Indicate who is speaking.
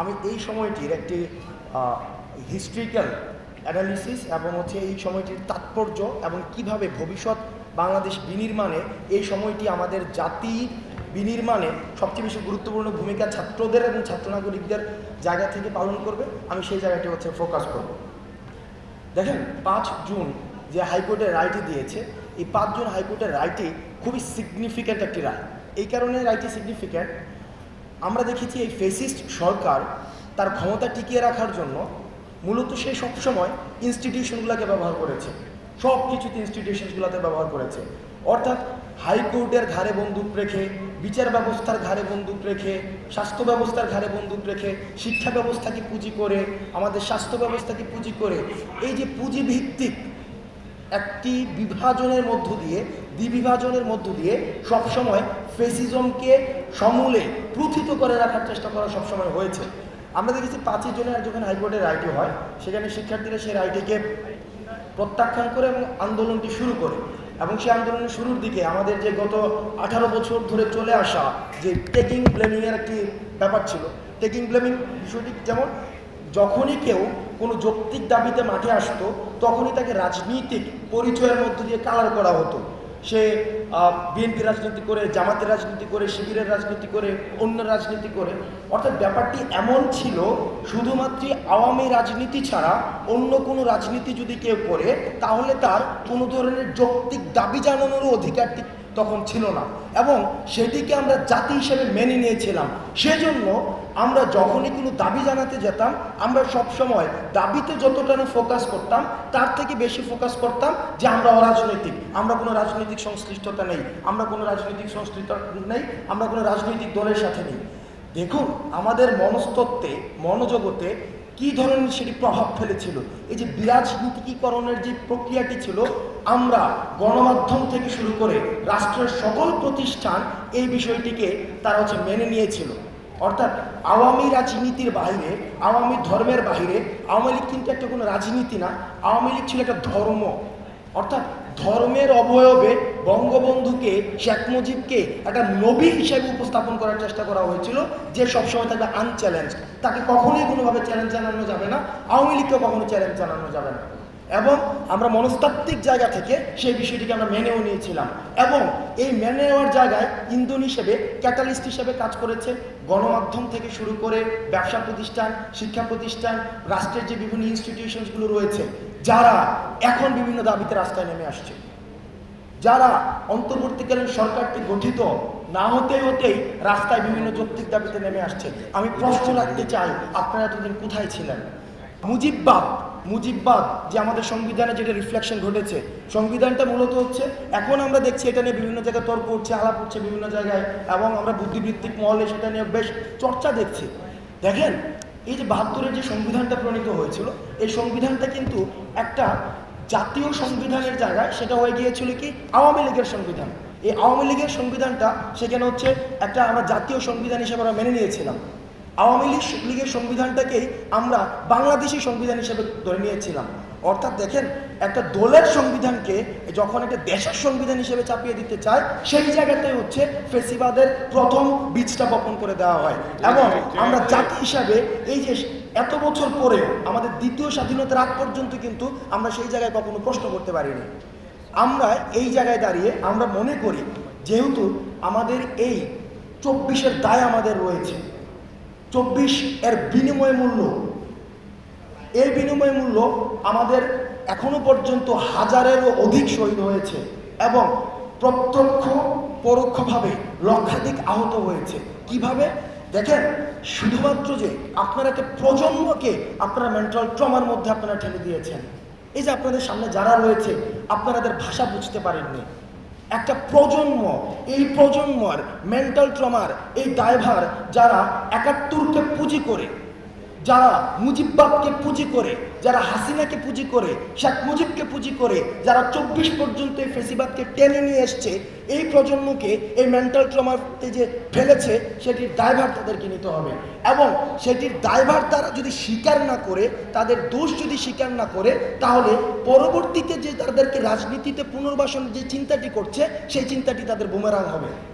Speaker 1: আমি এই সময়টির একটি হিস্ট্রিক্যাল অ্যানালিসিস এবং হচ্ছে এই সময়টির তাৎপর্য এবং কীভাবে ভবিষ্যৎ বাংলাদেশ বিনির্মাণে এই সময়টি আমাদের জাতির বিনির্মাণে সবচেয়ে বেশি গুরুত্বপূর্ণ ভূমিকা ছাত্রদের এবং ছাত্র নাগরিকদের জায়গা থেকে পালন করবে, আমি সেই জায়গাটি হচ্ছে ফোকাস করব। দেখেন, পাঁচ জুন যে হাইকোর্টের রায়টি দিয়েছে, এই পাঁচ জুন হাইকোর্টের রায়টি খুবই সিগনিফিক্যান্ট একটি রায়। এই কারণে রায়টি সিগনিফিক্যান্ট আমরা দেখেছি এই ফেসিস্ট সরকার তার ক্ষমতা টিকিয়ে রাখার জন্য মূলত সে সবসময় ইনস্টিটিউশনগুলোকে ব্যবহার করেছে। সব কিছুতে ইনস্টিটিউশনসগুলোতে ব্যবহার করেছে। অর্থাৎ হাইকোর্টের ঘাড়ে বন্দুক রেখে, বিচার ব্যবস্থার ঘাড়ে বন্দুক রেখে, স্বাস্থ্য ব্যবস্থার ঘাড়ে বন্দুক রেখে, শিক্ষা ব্যবস্থাকে পুঁজি করে, আমাদের স্বাস্থ্য ব্যবস্থাকে পুঁজি করে, এই যে পুঁজিভিত্তিক একটি বিভাজনের মধ্য দিয়ে, দ্বিবিভাজনের মধ্য দিয়ে সবসময় ফেসিজমকে সমূলে প্রথিত করে রাখার চেষ্টা করা সবসময় হয়েছে। আমরা দেখেছি পাঁচই জনের যখন হাইকোর্টের রায়টি হয়, সেখানে শিক্ষার্থীরা সেই রায়টিকে প্রত্যাখ্যান করে এবং আন্দোলনটি শুরু করে। এবং সেই আন্দোলনের শুরুর দিকে আমাদের যে গত আঠারো বছর ধরে চলে আসা যে টেকিং ব্লেমিংয়ের একটি ব্যাপার ছিল। টেকিং ব্লেমিং বিষয়টি যেমন যখনই কেউ কোনো যৌক্তিক দাবিতে মাঠে আসতো, তখনই তাকে রাজনৈতিক পরিচয়ের মধ্য দিয়ে কালার করা হতো। সে বিএনপি রাজনীতি করে, জামাতের রাজনীতি করে, শিবিরের রাজনীতি করে অন্য রাজনীতি করে। অর্থাৎ ব্যাপারটি এমন ছিল শুধুমাত্র আওয়ামী রাজনীতি ছাড়া অন্য কোনো রাজনীতি যদি কেউ করে, তাহলে তার কোনো ধরনের যৌক্তিক দাবি জানানোরও অধিকারটি তখন ছিল না। এবং সেটিকে আমরা জাতি হিসেবে মেনে নিয়েছিলাম। সেজন্য আমরা যখনই কোনো দাবি জানাতে যেতাম, আমরা সব সময় দাবিতে যতটা না ফোকাস করতাম, তার থেকে বেশি ফোকাস করতাম যে আমরা অরাজনৈতিক। আমরা কোনো রাজনৈতিক সংশ্লিষ্টতা নেই। আমরা কোনো রাজনৈতিক সংশ্লিষ্টতা নেই। আমরা কোনো রাজনৈতিক দলের সাথে নেই। দেখুন, আমাদের মনস্তত্ত্বে, মনোজগতে কি ধরনের সেটি প্রভাব ফেলেছিল? এই যে বিরাজনীতিকীকরণের যে প্রক্রিয়াটি ছিল, আমরা গণমাধ্যম থেকে শুরু করে রাষ্ট্রের সকল প্রতিষ্ঠান এই বিষয়টিকে তারা হচ্ছে মেনে নিয়েছিল। অর্থাৎ আওয়ামী রাজনীতির বাইরে, আওয়ামী ধর্মের বাইরে, আওয়ামী লীগ কিন্তু একটা কোনো রাজনীতি না, আওয়ামী লীগ ছিল একটা ধর্ম। অর্থাৎ ধর্মের অবয়বে বঙ্গবন্ধুকে শেখ মুজিবকে একটা নবী হিসেবে উপস্থাপন করার চেষ্টা করা হয়েছিল, যে সবসময় থাকবে আনচ্যালেঞ্জ তাকে কখনোই কোনোভাবে চ্যালেঞ্জ জানানো যাবে না, আওয়ামী লীগকে কখনো চ্যালেঞ্জ জানানো যাবে না। এবং আমরা মনস্তাত্ত্বিক জায়গা থেকে সেই বিষয়টিকে আমরা মেনেও নিয়েছিলাম। এবং এই মেনে নেওয়ার জায়গায় ইন্ধন হিসেবে, ক্যাটালিস্ট হিসেবে কাজ করেছে, গণমাধ্যম থেকে শুরু করে ব্যবসা প্রতিষ্ঠান, শিক্ষা প্রতিষ্ঠান, রাষ্ট্রের যে বিভিন্ন ইনস্টিটিউশনসগুলো রয়েছে, যারা এখন বিভিন্ন দাবিতে রাস্তায় নেমে আসছে। যারা অন্তর্বর্তীকালীন সরকারটি গঠিত না হতে হতেই রাস্তায় বিভিন্ন যৌক্তিক দাবিতে নেমে আসছে। আমি প্রশ্ন রাখতে চাই, আপনারা এতদিন কোথায় ছিলেন? মুজিববাদ মুজিববাদ, যে আমাদের সংবিধানে যেটা রিফ্লেকশন ঘটেছে। সংবিধানটা মূলত হচ্ছে, এখন আমরা দেখছি এটা নিয়ে বিভিন্ন জায়গায় তর্ক উঠছে, আলাপ উঠছে বিভিন্ন জায়গায়, এবং আমরা বুদ্ধিবৃত্তিক মহলে সেটা নিয়ে বেশ চর্চা দেখছি। দেখেন, এই যে বাহাত্তরের যে সংবিধানটা প্রণীত হয়েছিল, এই সংবিধানটা কিন্তু একটা জাতীয় সংবিধানের জায়গায় সেটা হয়ে গিয়েছিল কি? আওয়ামী লীগের সংবিধান। এই আওয়ামী লীগের সংবিধানটা সেখানে হচ্ছে একটা আমরা জাতীয় সংবিধান হিসেবে আমরা মেনে নিয়েছিলাম। আওয়ামী লীগ লীগের সংবিধানটাকেই আমরা বাংলাদেশি সংবিধান হিসেবে ধরে নিয়েছিলাম। অর্থাৎ দেখেন একটা দলের সংবিধানকে যখন একটা দেশের সংবিধান হিসেবে চাপিয়ে দিতে চায় সেই জায়গাতে হচ্ছে ফেসিবাদের প্রথম বীজটা বপন করে দেওয়া হয়। এবং আমরা জাতি হিসাবে এই যে এত বছর পরে আমাদের দ্বিতীয় স্বাধীনতার আগ পর্যন্ত কিন্তু আমরা সেই জায়গায় কখনো প্রশ্ন করতে পারিনি। আমরা এই জায়গায় দাঁড়িয়ে আমরা মনে করি যেহেতু আমাদের এই চব্বিশের দায় আমাদের রয়েছে চব্বিশ এর বিনিময় মূল্য। এই বিনিময় মূল্য আমাদের এখনও পর্যন্ত হাজারেরও অধিক শহীদ হয়েছে এবং প্রত্যক্ষ, পরোক্ষভাবে লক্ষাধিক আহত হয়েছে। কীভাবে? দেখেন, শুধুমাত্র যে আপনারা একটা প্রজন্মকে আপনারা মেন্টাল ট্রমার মধ্যে আপনারা ঠেলে দিয়েছেন। এই যে আপনাদের সামনে যারা রয়েছে আপনাদের ভাষা বুঝতে পারেননি। একটা প্রজন্ম এই প্রজন্মর মেন্টাল ট্রমার এই দায়ভার যারা একাত্তরকে পুঁজি করে যারা মুজিববাদকে পুঁজি করে, যারা হাসিনাকে পুঁজি করে, শেখ মুজিবকে পুঁজি করে, যারা চব্বিশ পর্যন্ত এই ফেসিবাদকে টেনে নিয়ে এসছে, এই প্রজন্মকে, এই মেন্টাল ট্রমাতে যে ফেলেছে, সেটির দায়ভার তাদেরকে নিতে হবে। এবং সেটির দায়ভার তারা যদি স্বীকার না করে, তাদের দোষ যদি স্বীকার না করে, তাহলে পরবর্তীতে যে তাদেরকে রাজনীতিতে পুনর্বাসন যে চিন্তাটি করছে, সেই চিন্তাটি তাদের বুমেরাং হবে।